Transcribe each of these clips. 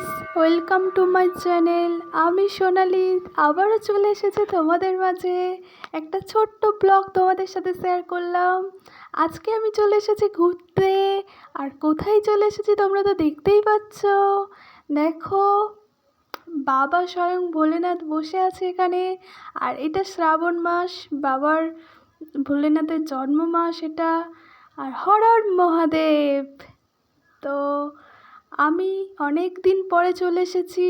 Guys welcome to my channel আমি সোনালি, আবারও চলে এসেছে তোমাদের মাঝে। একটা ছোট্ট ব্লগ তোমাদের সাথে শেয়ার করলাম। আজকে আমি চলে এসেছি ঘুরতে। আর কোথায় চলে এসেছি তোমরা তো দেখতেই পাচ্ছ। দেখো, বাবা স্বয়ং ভোলেনাথ বসে আছে এখানে। আর এটা শ্রাবণ মাস, বাবার ভোলেনাথের জন্ম মাস এটা। আর হর হর মহাদেব। তো আমি অনেক দিন পরে চলে এসেছি।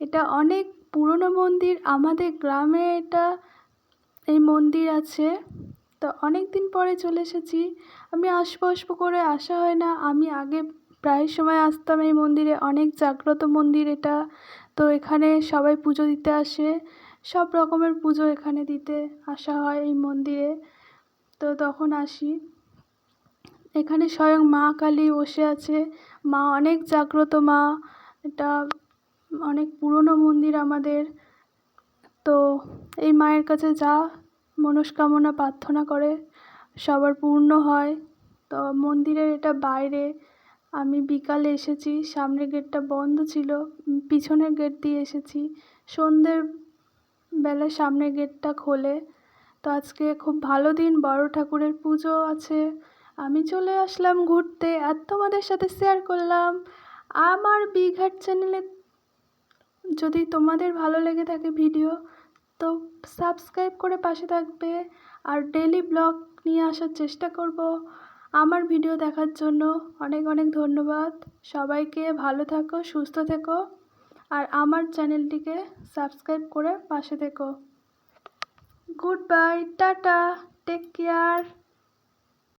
এটা অনেক পুরনো মন্দির। আমাদের গ্রামে এটা, এই মন্দির আছে। তো অনেক দিন পরে চলে এসেছি। আমি আসব আসব করে আসা হয় না। আমি আগে প্রায় সময় আসতাম এই মন্দিরে। অনেক জাগ্রত মন্দির এটা। তো এখানে সবাই পুজো দিতে আসে। সব রকমের পুজো এখানে দিতে আসা হয় এই মন্দিরে। তো তখন আসি। এখানে স্বয়ং মা কালী বসে আছে। মা অনেক জাগ্রত মা। এটা অনেক পুরনো মন্দির আমাদের। তো এই মায়ের কাছে যা মনস্কামনা প্রার্থনা করে, সবার পূর্ণ হয়। তো মন্দিরের এটা বাইরে। আমি বিকালে এসেছি, সামনের গেটটা বন্ধ ছিল, পিছনের গেট দিয়ে এসেছি। সন্ধ্যের বেলা সামনের গেটটা খোলে। তো আজকে খুব ভালো দিন, বড় ঠাকুরের পুজো আছে। আমি চলে আসলাম ঘুরতে আর তোমাদের সাথে শেয়ার করলাম। আমার বিঘাট চ্যানেলে যদি তোমাদের ভালো লেগে থাকে ভিডিও তো সাবস্ক্রাইব করে পাশে থাকবে আর ডেলি ব্লগ নিয়ে আসার চেষ্টা করব আমার ভিডিও দেখার জন্য। অনেক অনেক ধন্যবাদ। সবাইকে ভালো থাকো, সুস্থ থেকো আর আমার চ্যানেলটিকে সাবস্ক্রাইব করে পাশে থেকো। Goodbye tata take care